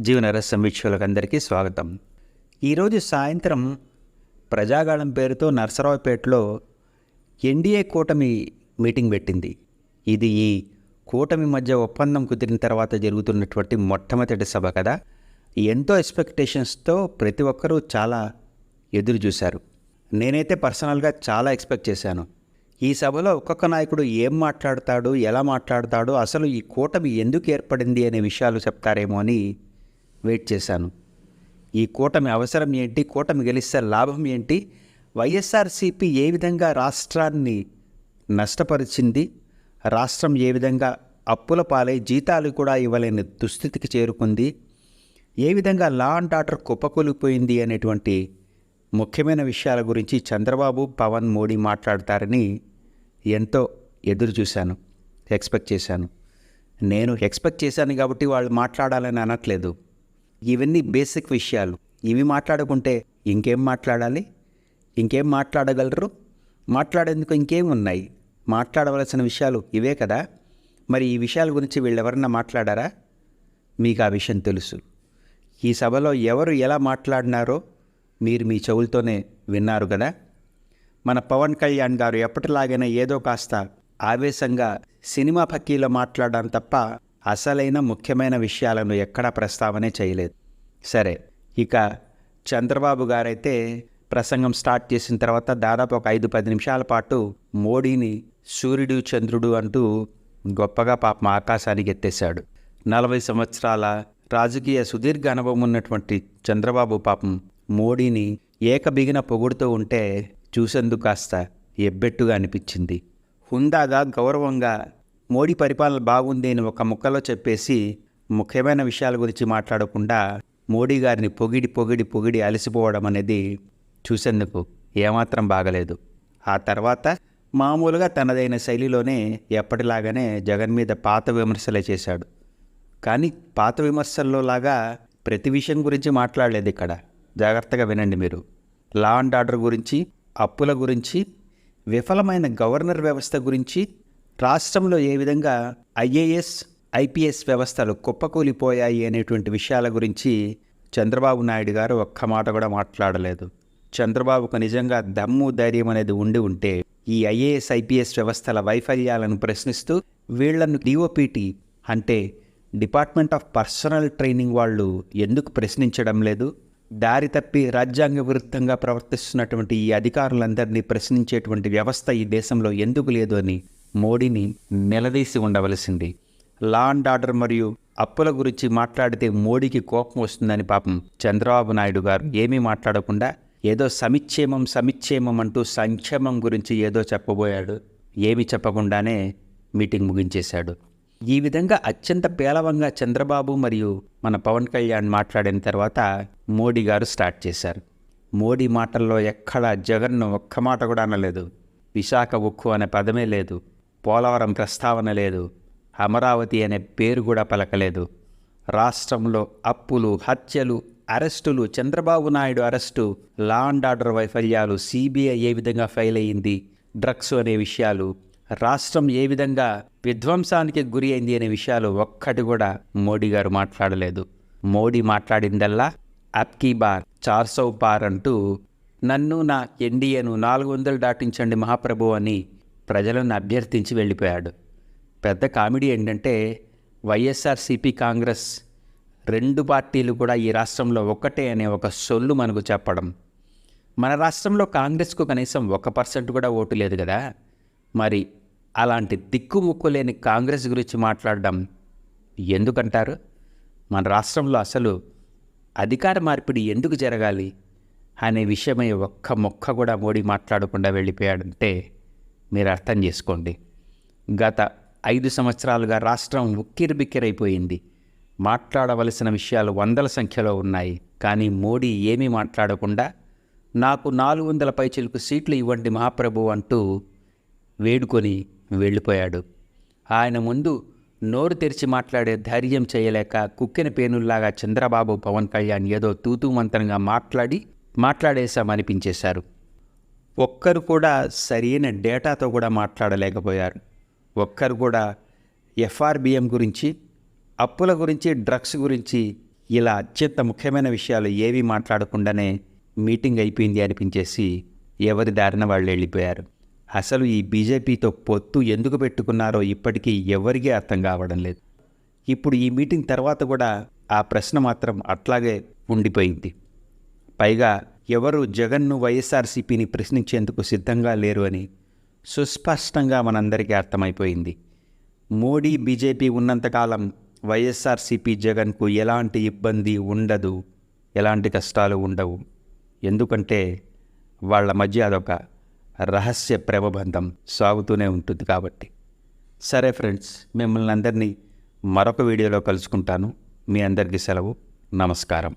జీవనరసం వీక్షకులకు అందరికీ స్వాగతం. ఈరోజు సాయంత్రం ప్రజాగాళం పేరుతో నర్సరావుపేటలో ఎన్డీఏ కూటమి మీటింగ్ పెట్టింది. ఇది ఈ కూటమి మధ్య ఒప్పందం కుదిరిన తర్వాత జరుగుతున్నటువంటి మొట్టమొదటి సభ కదా. ఎంతో ఎక్స్పెక్టేషన్స్తో ప్రతి ఒక్కరూ చాలా ఎదురు చూశారు. నేనైతే పర్సనల్గా చాలా ఎక్స్పెక్ట్ చేశాను. ఈ సభలో ఒక్కొక్క నాయకుడు ఏం మాట్లాడతాడు ఎలా మాట్లాడతాడు అసలు ఈ కూటమి ఎందుకు ఏర్పడింది అనే విషయాలు చెప్తారేమో అని వెయిట్ చేశాను. ఈ కూటమి అవసరం ఏంటి? కూటమి గెలిస్తే లాభం ఏంటి? వైఎస్ఆర్సీపీ ఏ విధంగా రాష్ట్రాన్ని నష్టపరిచింది? రాష్ట్రం ఏ విధంగా అప్పుల పాలై జీతాలు కూడా ఇవ్వలేని దుస్థితికి చేరుకుంది? ఏ విధంగా లా అండ్ ఆర్డర్ కుప్పకూలిపోయింది అనేటువంటి ముఖ్యమైన విషయాల గురించి చంద్రబాబు పవన్ మోడీ మాట్లాడతారని ఎంతో ఎదురు చూశాను ఎక్స్పెక్ట్ చేశాను. నేను ఎక్స్పెక్ట్ చేశాను కాబట్టి వాళ్ళు మాట్లాడాలని అనట్లేదు. ఇవన్నీ బేసిక్ విషయాలు. ఇవి మాట్లాడుకుంటే ఇంకేం మాట్లాడాలి? ఇంకేం మాట్లాడగలరు? మాట్లాడేందుకు ఇంకేం ఉన్నాయి? మాట్లాడవలసిన విషయాలు ఇవే కదా. మరి ఈ విషయాల గురించి వీళ్ళెవరన్నా మాట్లాడారా? మీకు ఆ విషయం తెలుసు. ఈ సభలో ఎవరు ఎలా మాట్లాడినారో మీరు మీ చెవులతోనే విన్నారు కదా. మన పవన్ కళ్యాణ్ గారు ఎప్పటిలాగైనా ఏదో కాస్త ఆవేశంగా సినిమా పక్కీలో మాట్లాడడం తప్ప అసలైన ముఖ్యమైన విషయాలను ఎక్కడా ప్రస్తావనే చేయలేదు. సరే ఇక చంద్రబాబు గారైతే ప్రసంగం స్టార్ట్ చేసిన తర్వాత దాదాపు ఒక ఐదు పది నిమిషాల పాటు మోడీని సూర్యుడు చంద్రుడు అంటూ గొప్పగా పాపం ఆకాశానికి ఎత్తేశాడు. నలభై సంవత్సరాల రాజకీయ సుదీర్ఘ అనుభవం ఉన్నటువంటి చంద్రబాబు పాపం మోడీని ఏకబిగిన పొగుడుతూ ఉంటే చూసేందుకు కాస్త ఎబ్బెట్టుగా అనిపించింది. హుందాగా గౌరవంగా మోడీ పరిపాలన బాగుంది అని ఒక ముక్కలో చెప్పేసి ముఖ్యమైన విషయాల గురించి మాట్లాడకుండా మోడీ గారిని పొగిడి పొగిడి పొగిడి అలసిపోవడం అనేది చూసేందుకు ఏమాత్రం బాగలేదు. ఆ తర్వాత మామూలుగా తనదైన శైలిలోనే ఎప్పటిలాగానే జగన్ మీద పాత విమర్శలే చేశాడు. కానీ పాత విమర్శల్లో లాగా ప్రతి విషయం గురించి మాట్లాడలేదు ఇక్కడ. జాగ్రత్తగా వినండి మీరు. లా అండ్ ఆర్డర్ గురించి అప్పుల గురించి విఫలమైన గవర్నర్ వ్యవస్థ గురించి రాష్ట్రంలో ఏ విధంగా ఐఏఎస్ ఐపీఎస్ వ్యవస్థలు కుప్పకూలిపోయాయి అనేటువంటి విషయాల గురించి చంద్రబాబు నాయుడు గారు ఒక్క మాట కూడా మాట్లాడలేదు. చంద్రబాబుకు నిజంగా దమ్ము ధైర్యం అనేది ఉండి ఉంటే ఈ ఐఏఎస్ ఐపీఎస్ వ్యవస్థల వైఫల్యాలను ప్రశ్నిస్తూ వీళ్ళను డిఓపిటి అంటే డిపార్ట్మెంట్ ఆఫ్ పర్సనల్ ట్రైనింగ్ వాళ్ళు ఎందుకు ప్రశ్నించడం లేదు? దారి తప్పి రాజ్యాంగ విరుద్ధంగా ప్రవర్తిస్తున్నటువంటి ఈ అధికారులందరినీ ప్రశ్నించేటువంటి వ్యవస్థ ఈ దేశంలో ఎందుకు లేదు అని మోడీని నిలదీసి ఉండవలసింది. లా అండ్ ఆర్డర్ మరియు అప్పుల గురించి మాట్లాడితే మోడీకి కోపం వస్తుందని పాపం చంద్రబాబు నాయుడు గారు ఏమీ మాట్లాడకుండా ఏదో సమిక్షేమం సమిక్షేమం అంటూ సంక్షేమం గురించి ఏదో చెప్పబోయాడు. ఏమి చెప్పకుండానే మీటింగ్ ముగించేశాడు. ఈ విధంగా అత్యంత పేలవంగా చంద్రబాబు మరియు మన పవన్ కళ్యాణ్ మాట్లాడిన తర్వాత మోడీ గారు స్టార్ట్ చేశారు. మోడీ మాటల్లో ఎక్కడ జగన్ను ఒక్క మాట కూడా అనలేదు. విశాఖ ఉక్కు అనే పదమే లేదు. పోలవరం ప్రస్తావన లేదు. అమరావతి అనే పేరు కూడా పలకలేదు. రాష్ట్రంలో అప్పులు హత్యలు అరెస్టులు Chandrababu Naidu arrest law and order వైఫల్యాలు సిబిఐ ఏ విధంగా ఫెయిల్ అయ్యింది డ్రగ్స్ అనే విషయాలు రాష్ట్రం ఏ విధంగా విధ్వంసానికి గురి అయింది అనే విషయాలు ఒక్కటి కూడా మోడీ గారు మాట్లాడలేదు. మోడీ మాట్లాడిందల్లా అప్కీ బార్ చార్ పార్ అంటూ నన్ను నా ఎన్డీఏను నాలుగు వందలు దాటించండి మహాప్రభు అని ప్రజలను అభ్యర్థించి వెళ్ళిపోయాడు. పెద్ద కామెడీ ఏంటంటే వైఎస్ఆర్సీపీ కాంగ్రెస్ రెండు పార్టీలు కూడా ఈ రాష్ట్రంలో ఒక్కటే అనే ఒక సొల్లు మనకు చెప్పడం. మన రాష్ట్రంలో కాంగ్రెస్కు కనీసం ఒక పర్సెంట్ కూడా ఓటు లేదు కదా. మరి అలాంటి దిక్కుముక్కు లేని కాంగ్రెస్ గురించి మాట్లాడడం ఎందుకంటారు? మన రాష్ట్రంలో అసలు అధికార మార్పిడి ఎందుకు జరగాలి? అనే విషయమై ఒక్క మొక్క కూడా మోడీ మాట్లాడకుండా వెళ్ళిపోయాడంటే మీరు అర్థం చేసుకోండి. గత ఐదు సంవత్సరాలుగా రాష్ట్రం ఉక్కిరిబిక్కిరైపోయింది. మాట్లాడవలసిన విషయాలు వందల సంఖ్యలో ఉన్నాయి. కానీ మోడీ ఏమీ మాట్లాడకుండా నాకు నాలుగు వందల పైచిలకు సీట్లు ఇవ్వండి మహాప్రభు అంటూ వేడుకొని వెళ్ళిపోయాడు. ఆయన ముందు నోరు తెరిచి మాట్లాడే ధైర్యం చేయలేక కుక్కిన పేనుల్లాగా చంద్రబాబు పవన్ కళ్యాణ్ ఏదో తూతూ మంత్రంగా మాట్లాడి మాట్లాడేశామనిపించేశారు. ఒక్కరు కూడా సరైన డేటాతో కూడా మాట్లాడలేకపోయారు. ఒక్కరు కూడా ఎఫ్ఆర్బిఎం గురించి అప్పుల గురించి డ్రగ్స్ గురించి ఇలా అత్యంత ముఖ్యమైన విషయాలు ఏవి మాట్లాడకుండానే మీటింగ్ అయిపోయింది అనిపించేసి ఎవరి దారిన వాళ్ళు వెళ్ళిపోయారు. అసలు ఈ బీజేపీతో పొత్తు ఎందుకు పెట్టుకున్నారో ఇప్పటికీ ఎవరికీ అర్థం కావడం లేదు. ఇప్పుడు ఈ మీటింగ్ తర్వాత కూడా ఆ ప్రశ్న మాత్రం అట్లాగే ఉండిపోయింది. పైగా ఎవరు జగన్ను వైఎస్ఆర్సీపీని ప్రశ్నించేందుకు సిద్ధంగా లేరు అని సుస్పష్టంగా మనందరికీ అర్థమైపోయింది. మోడీ బీజేపీ ఉన్నంతకాలం వైఎస్ఆర్సీపీ జగన్కు ఎలాంటి ఇబ్బంది ఉండదు ఎలాంటి కష్టాలు ఉండవు. ఎందుకంటే వాళ్ళ మధ్య అదొక రహస్య ప్రేమబంధం సాగుతూనే ఉంటుంది కాబట్టి. సరే ఫ్రెండ్స్ మిమ్మల్ని అందరినీ మరొక వీడియోలో కలుసుకుంటాను. మీ అందరికీ సెలవు. నమస్కారం.